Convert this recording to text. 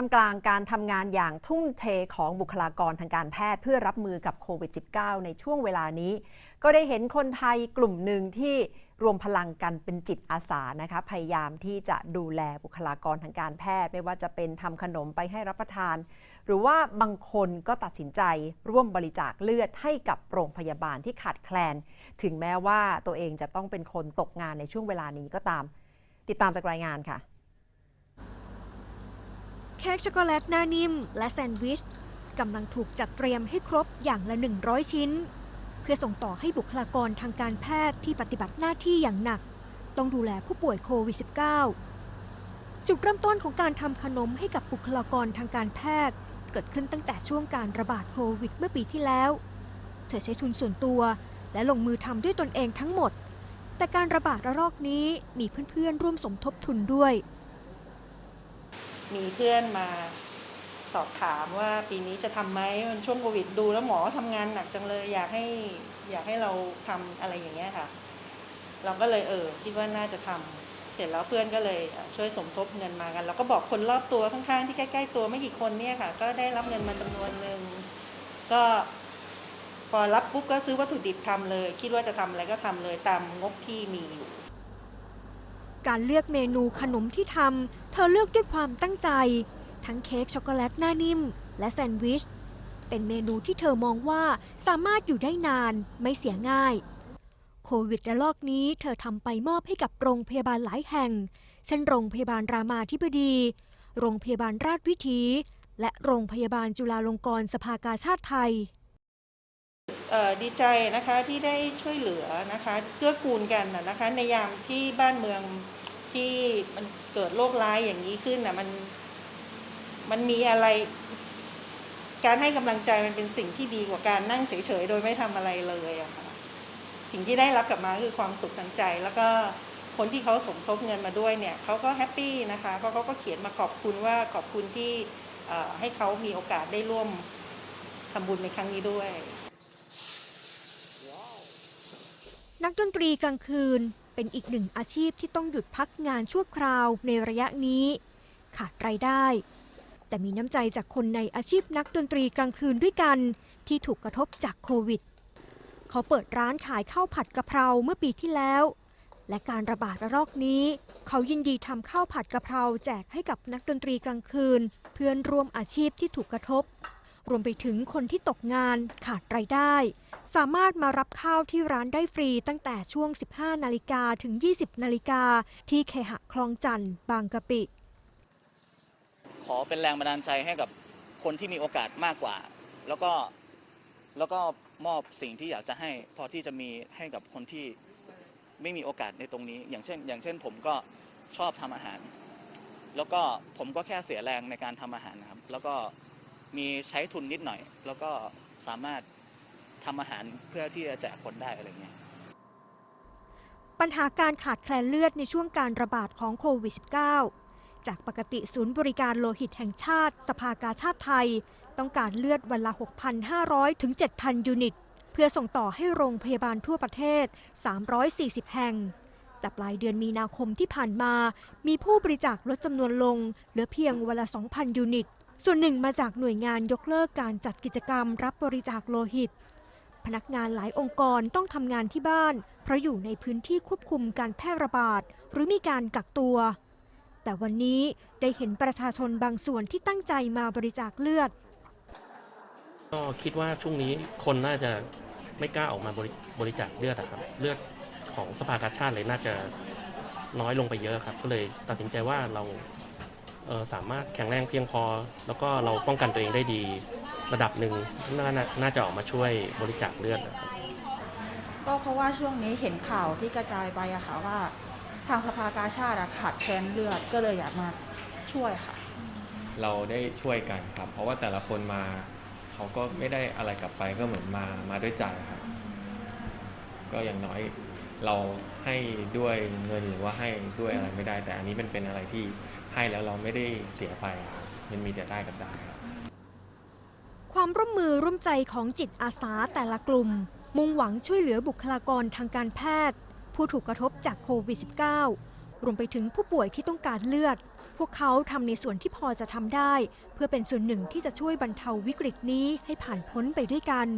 ทำกลางการทำงานอย่างทุ่มเทของบุคลากรทางการแพทย์เพื่อรับมือกับโควิด -19 ในช่วงเวลานี้ ก็ได้เห็นคนไทยกลุ่มหนึ่งที่รวมพลังกันเป็นจิตอาสานะคะพยายามที่จะดูแลบุคลากรทางการแพทย์ ไม่ว่าจะเป็นทำขนมไปให้รับประทาน หรือว่าบางคนก็ตัดสินใจร่วมบริจาคเลือดให้กับโรงพยาบาลที่ขาดแคลน ถึงแม้ว่าตัวเองจะต้องเป็นคนตกงานในช่วงเวลานี้ก็ตาม ติดตามจากรายงานค่ะ ค้กช็อกโกแลตหน้านิ่ม และแซนด์วิชกำลังถูกจัดเตรียมให้ครบอย่างละ 100 ชิ้น เพื่อส่งต่อให้บุคลากรทางการแพทย์ที่ปฏิบัติหน้าที่อย่างหนัก ต้องดูแลผู้ป่วยโควิด -19 จุดเริ่มต้นของการทำขนมให้กับบุคลากรทางการแพทย์ เกิดขึ้นตั้งแต่ช่วงการระบาดโควิดเมื่อปีที่แล้ว เธอใช้ทุนส่วนตัวและลงมือทำด้วยตนเองทั้งหมด แต่การระบาดระลอกนี้มีเพื่อนๆร่วมสมทบทุนด้วย มีเพื่อนมาสอบถามว่าปีนี้จะทำไหมมันช่วงโควิดดูแล้วหมอทำงานหนักจังเลย อยากให้อยากให้เราทำอะไรอย่างเงี้ยค่ะ เราก็เลยเออคิดว่าน่าจะทำเสร็จแล้วเพื่อนก็เลยช่วยสมทบเงินมากันเราก็บอกคนรอบตัวข้างๆที่ใกล้ๆตัวไม่กี่คนเนี่ยค่ะ ก็ได้รับเงินมาจำนวนหนึ่งก็พอรับปุ๊บก็ซื้อวัตถุดิบทำเลย คิดว่าจะทำอะไรก็ทำเลยตามงบที่มีอยู่ การเลือกเมนูขนมที่ทำเธอเลือกด้วยความตั้งใจ ทั้งเค้กช็อกโกแลตหน้านิ่ม และแซนด์วิช เป็นเมนูที่เธอมองว่าสามารถอยู่ได้นานไม่เสียง่าย โควิดระลอกนี้เธอทำไปมอบให้กับโรงพยาบาลหลายแห่ง เช่นโรงพยาบาลรามาธิบดี โรงพยาบาลราชวิถี และโรงพยาบาลจุฬาลงกรณ์สภากาชาติไทยดีใจนะคะที่ได้ช่วยเหลือนะคะเกื้อกูลกันนะคะในยามที่บ้านเมือง ที่มันเกิดโรคร้ายอย่างนี้ขึ้นนะมันมันมีอะไร การให้กำลังใจมันเป็นสิ่งที่ดีกว่าการนั่งเฉยๆ โดยไม่ทำอะไรเลยอะค่ะสิ่งที่ได้รับกลับมาคือความสุขทางใจ แล้วก็คนที่เขาสมทบเงินมาด้วยเนี่ยเขาก็แฮปปี้นะคะเพราะเขาก็เขียนมาขอบคุณว่าขอบคุณที่ให้เขามีโอกาสได้ร่วมทำบุญในครั้งนี้ด้วย นักดนตรีกลางคืน เป็นอีกหนึ่งอาชีพที่ต้องหยุดพักงานชั่วคราวในระยะนี้ ขาดรายได้ แต่มีน้ำใจจากคนในอาชีพนักดนตรีกลางคืนด้วยกัน ที่ถูกกระทบจากโควิด เขาเปิดร้านขายข้าวผัดกะเพราเมื่อปีที่แล้ว และการระบาดระลอกนี้ เขายินดีทำข้าวผัดกะเพราแจกให้กับนักดนตรีกลางคืน เพื่อนร่วมอาชีพที่ถูกกระทบ รวมไปถึงคนที่ตกงานขาดรายได้ สามารถมารับข้าวที่ร้านได้ฟรีตั้งแต่ช่วง 15 นาฬิกาถึง 20 นาฬิกาที่เคหะคลองจันทร์บางกะปิ ขอเป็นแรงบันดาลใจให้กับคนที่มีโอกาสมากกว่า แล้วก็แล้วก็มอบสิ่งที่อยากจะให้พอที่จะมีให้กับคนที่ไม่มีโอกาสในตรงนี้ อย่างเช่น อย่างเช่นผมก็ชอบทำอาหาร แล้วก็ผมก็แค่เสียแรงในการทำอาหารนะครับ แล้วก็มีใช้ทุนนิดหน่อย แล้วก็สามารถ ทำอาหารเพื่อที่จะแจกคนได้อะไรเงี้ยปัญหาการขาดแคลนเลือดในช่วงการระบาดของโควิด -19 จากปกติศูนย์บริการโลหิตแห่งชาติ สภากาชาติไทย ต้องการเลือดวันละ 6,500 ถึง 7,000 ยูนิต เพื่อส่งต่อให้โรงพยาบาลทั่วประเทศ 340 แห่งแต่ปลายเดือนมีนาคมที่ผ่านมา มีผู้บริจาคลดจำนวนลง เหลือเพียงวันละ 2,000 ยูนิต ส่วนหนึ่งมาจากหน่วยงานยกเลิกการจัดกิจกรรมรับบริจาคโลหิต พนักงานหลายองค์กรต้องทำงานที่บ้าน เพราะอยู่ในพื้นที่ควบคุมการแพร่ระบาด หรือมีการกักตัว แต่วันนี้ได้เห็นประชาชนบางส่วนที่ตั้งใจมาบริจาคเลือด ก็คิดว่าช่วงนี้คนน่าจะไม่กล้าออกมาบริบริจาคเลือดอะครับ เลือดของสภากาชาติเลยน่าจะน้อยลงไปเยอะครับ ก็เลยตัดสินใจว่าเราเออสามารถแข็งแรงเพียงพอ แล้วก็เราป้องกันตัวเองได้ดี ระดับหนึ่งน่าน่าน่าจะออกมาช่วยบริจาคเลือดนะครับ ก็เพราะว่าช่วงนี้เห็นข่าวที่กระจายไปอะค่ะว่า ทางสภากาชาติอะขาดแคลนเลือดก็เลยอยากมาช่วยค่ะ เราได้ช่วยกันครับ เพราะว่าแต่ละคนมาเขาก็ไม่ได้อะไรกลับไปก็เหมือนมามาด้วยใจครับ ก็อย่างน้อยเราให้ด้วยเงินหรือว่าให้ด้วยอะไรไม่ได้ แต่อันนี้มันเป็นอะไรที่ให้แล้วเราไม่ได้เสียไปครับมันมีแต่ได้กับได้ครับ ความร่วมมือร่วมใจของจิตอาสาแต่ละกลุ่ม มุ่งหวังช่วยเหลือบุคลากรทางการแพทย์ ผู้ถูกกระทบจากโควิด -19 รวมไปถึงผู้ป่วยที่ต้องการเลือด พวกเขาทำในส่วนที่พอจะทำได้ เพื่อเป็นส่วนหนึ่งที่จะช่วยบรรเทาวิกฤตนี้ให้ผ่านพ้นไปด้วยกัน